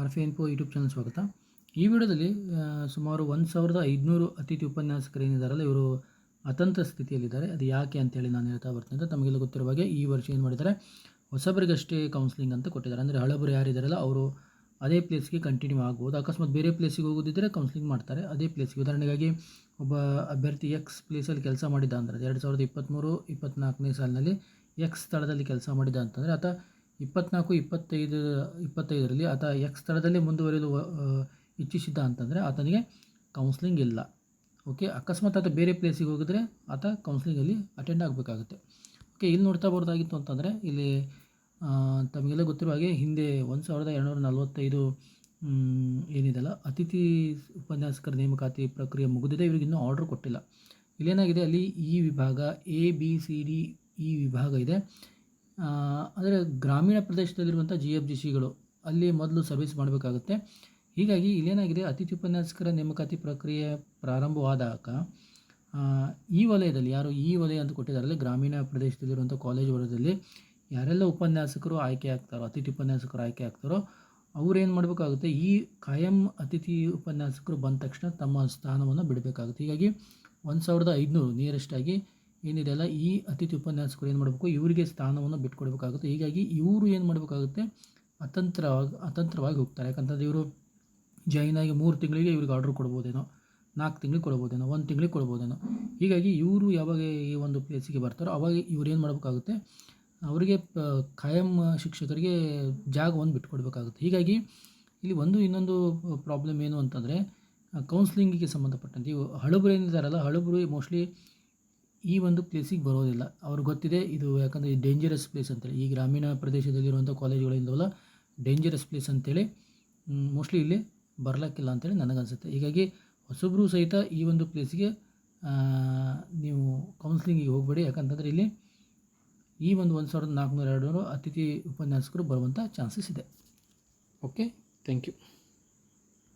R info YouTube channel ಸ್ವಾಗತ. ಈ ವಿಡಿಯೋದಲ್ಲಿ ಸುಮಾರು ಒಂದು ಸಾವಿರದ ಐದುನೂರು ಅತಿಥಿ ಉಪನ್ಯಾಸಕರು ಏನಿದ್ದಾರಲ್ಲ ಇವರು ಅತಂತ್ರ ಸ್ಥಿತಿಯಲ್ಲಿದ್ದಾರೆ. ಅದು ಯಾಕೆ ಅಂತೇಳಿ ನಾನು ಹೇಳ್ತಾ ಬರ್ತೀನಿ ಅಂತ ತಮಗೆಲ್ಲ ಗೊತ್ತಿರುವ ಹಾಗೆ ಈ ವರ್ಷ ಏನು ಮಾಡಿದ್ದಾರೆ, ಹೊಸಬರಿಗಷ್ಟೇ ಕೌನ್ಸಿಲಿಂಗ್ ಅಂತ ಕೊಟ್ಟಿದ್ದಾರೆ. ಅಂದರೆ ಹಳಬರು ಯಾರಿದ್ದಾರಲ್ಲ ಅವರು ಅದೇ ಪ್ಲೇಸ್ಗೆ ಕಂಟಿನ್ಯೂ ಆಗ್ಬೋದು. ಅಕಸ್ಮಾತ್ ಬೇರೆ ಪ್ಲೇಸಿಗೆ ಹೋಗೋದಿದ್ದರೆ ಕೌನ್ಸಿಲಿಂಗ್ ಮಾಡ್ತಾರೆ. ಅದೇ ಪ್ಲೇಸ್ಗೆ ಉದಾಹರಣೆಗಾಗಿ ಒಬ್ಬ ಅಭ್ಯರ್ಥಿ ಎಕ್ಸ್ ಪ್ಲೇಸಲ್ಲಿ ಕೆಲಸ ಮಾಡಿದ್ದ ಅಂದರೆ ಎರಡು ಸಾವಿರದ ಇಪ್ಪತ್ತ್ಮೂರು ಇಪ್ಪತ್ತ್ನಾಲ್ಕನೇ ಸಾಲಿನಲ್ಲಿ ಎಕ್ಸ್ ಸ್ಥಳದಲ್ಲಿ ಕೆಲಸ ಮಾಡಿದ್ದ ಅಂತಂದರೆ, ಆತ ಇಪ್ಪತ್ನಾಲ್ಕು, ಇಪ್ಪತ್ತೈದು, ಇಪ್ಪತ್ತೈದರಲ್ಲಿ ಆತ ಎಕ್ಸ್ ಸ್ಥಳದಲ್ಲಿ ಮುಂದುವರಿಯಲು ಇಚ್ಛಿಸಿದ್ದ ಅಂತಂದರೆ ಆತನಿಗೆ ಕೌನ್ಸ್ಲಿಂಗ್ ಇಲ್ಲ. ಓಕೆ ಅಕಸ್ಮಾತ್ ಆತ ಬೇರೆ ಪ್ಲೇಸಿಗೆ ಹೋಗಿದ್ರೆ ಆತ ಕೌನ್ಸ್ಲಿಂಗಲ್ಲಿ ಅಟೆಂಡ್ ಆಗಬೇಕಾಗುತ್ತೆ. ಓಕೆ ಇಲ್ಲಿ ನೋಡ್ತಾ ಬರೋದಾಗಿತ್ತು ಅಂತಂದರೆ ಇಲ್ಲಿ ತಮಗೆಲ್ಲ ಗೊತ್ತಿರುವ ಹಾಗೆ ಹಿಂದೆ ಒಂದು ಸಾವಿರದ ಎರಡುನೂರ ನಲವತ್ತೈದು ಏನಿದೆಲ್ಲ ಅತಿಥಿ ಉಪನ್ಯಾಸಕರ ನೇಮಕಾತಿ ಪ್ರಕ್ರಿಯೆ ಮುಗಿದಿದೆ. ಇವ್ರಿಗೆ ಇನ್ನೂ ಆರ್ಡ್ರ್ ಕೊಟ್ಟಿಲ್ಲ. ಇಲ್ಲೇನಾಗಿದೆ ಅಲ್ಲಿ ಈ ವಿಭಾಗ ಎ ಬಿ ಸಿ ಡಿ ಈ ವಿಭಾಗ ಇದೆ. ಅಂದರೆ ಗ್ರಾಮೀಣ ಪ್ರದೇಶದಲ್ಲಿರುವಂಥ ಜಿ ಎಫ್ ಜಿ ಸಿಗಳು ಅಲ್ಲಿ ಮೊದಲು ಸರ್ವಿಸ್ ಮಾಡಬೇಕಾಗುತ್ತೆ. ಹೀಗಾಗಿ ಇಲ್ಲೇನಾಗಿದೆ ಅತಿಥಿ ಉಪನ್ಯಾಸಕರ ನೇಮಕಾತಿ ಪ್ರಕ್ರಿಯೆ ಪ್ರಾರಂಭವಾದಾಗ ಈ ವಲಯದಲ್ಲಿ, ಯಾರು ಈ ವಲಯ ಅಂತ ಕೊಟ್ಟಿದ್ದಾರಲ್ಲ ಗ್ರಾಮೀಣ ಪ್ರದೇಶದಲ್ಲಿರುವಂಥ ಕಾಲೇಜ್ ವಲಯದಲ್ಲಿ ಯಾರೆಲ್ಲ ಉಪನ್ಯಾಸಕರು ಆಯ್ಕೆ ಆಗ್ತಾರೋ ಅತಿಥಿ ಉಪನ್ಯಾಸಕರು ಆಯ್ಕೆ ಆಗ್ತಾರೋ, ಅವ್ರೇನು ಮಾಡಬೇಕಾಗುತ್ತೆ, ಈ ಕಾಯಂ ಅತಿಥಿ ಉಪನ್ಯಾಸಕರು ಬಂದ ತಕ್ಷಣ ತಮ್ಮ ಸ್ಥಾನವನ್ನು ಬಿಡಬೇಕಾಗುತ್ತೆ. ಹೀಗಾಗಿ ಒಂದು ಸಾವಿರದ ಐದುನೂರು ನಿಯರೆಸ್ಟ್ ಆಗಿ ಏನಿದೆಯಲ್ಲ, ಈ ಅತಿಥಿ ಉಪನ್ಯಾಸಕರು ಏನು ಮಾಡಬೇಕು, ಇವರಿಗೆ ಸ್ಥಾನವನ್ನು ಬಿಟ್ಕೊಡ್ಬೇಕಾಗುತ್ತೆ. ಹೀಗಾಗಿ ಇವರು ಏನು ಮಾಡಬೇಕಾಗುತ್ತೆ, ಅತಂತ್ರವಾಗಿ ಅತಂತ್ರವಾಗಿ ಹೋಗ್ತಾರೆ. ಯಾಕಂತಂದರೆ ಇವರು ಜಾಯಿನ್ ಆಗಿ ಮೂರು ತಿಂಗಳಿಗೆ ಇವ್ರಿಗೆ ಆರ್ಡ್ರ್ ಕೊಡ್ಬೋದೇನೋ, ನಾಲ್ಕು ತಿಂಗಳಿಗೆ ಕೊಡ್ಬೋದೇನೋ, ಒಂದು ತಿಂಗಳಿಗೆ ಕೊಡ್ಬೋದೇನೋ. ಹೀಗಾಗಿ ಇವರು ಯಾವಾಗ ಈ ಒಂದು ಪ್ಲೇಸಿಗೆ ಬರ್ತಾರೋ, ಅವಾಗ ಇವ್ರು ಏನು ಮಾಡಬೇಕಾಗುತ್ತೆ, ಅವರಿಗೆ ಪ, ಖಾಯಂ ಶಿಕ್ಷಕರಿಗೆ ಜಾಗವನ್ನು ಬಿಟ್ಕೊಡ್ಬೇಕಾಗುತ್ತೆ. ಹೀಗಾಗಿ ಇಲ್ಲಿ ಒಂದು ಇನ್ನೊಂದು ಪ್ರಾಬ್ಲಮ್ ಏನು ಅಂತಂದರೆ ಕೌನ್ಸ್ಲಿಂಗಿಗೆ ಸಂಬಂಧಪಟ್ಟಂತೆ ಇವು ಹಳಬರು ಏನಿದ್ದಾರಲ್ಲ ಹಳಬರು ಮೋಸ್ಟ್ಲಿ ಈ ಒಂದು ಪ್ಲೇಸಿಗೆ ಬರೋದಿಲ್ಲ. ಅವ್ರಿಗೆ ಗೊತ್ತಿದೆ ಇದು ಯಾಕಂದರೆ ಡೇಂಜರಸ್ ಪ್ಲೇಸ್ ಅಂತೇಳಿ. ಈ ಗ್ರಾಮೀಣ ಪ್ರದೇಶದಲ್ಲಿರುವಂಥ ಕಾಲೇಜುಗಳಿಂದವಲ್ಲ ಡೇಂಜರಸ್ ಪ್ಲೇಸ್ ಅಂತೇಳಿ ಮೋಸ್ಟ್ಲಿ ಇಲ್ಲಿ ಬರಲಿಕ್ಕಿಲ್ಲ ಅಂತೇಳಿ ನನಗನ್ಸುತ್ತೆ. ಹೀಗಾಗಿ ಹೊಸಬ್ರು ಸಹಿತ ಈ ಒಂದು ಪ್ಲೇಸಿಗೆ ನೀವು ಕೌನ್ಸಿಲಿಂಗಿಗೆ ಹೋಗಬೇಡಿ. ಯಾಕಂತಂದರೆ ಇಲ್ಲಿ ಈ ಒಂದು ಒಂದು ಸಾವಿರದ ನಾಲ್ಕುನೂರ ಎರಡು ಅತಿಥಿ ಉಪನ್ಯಾಸಕರು ಬರುವಂಥ ಚಾನ್ಸಸ್ ಇದೆ. Okay thank you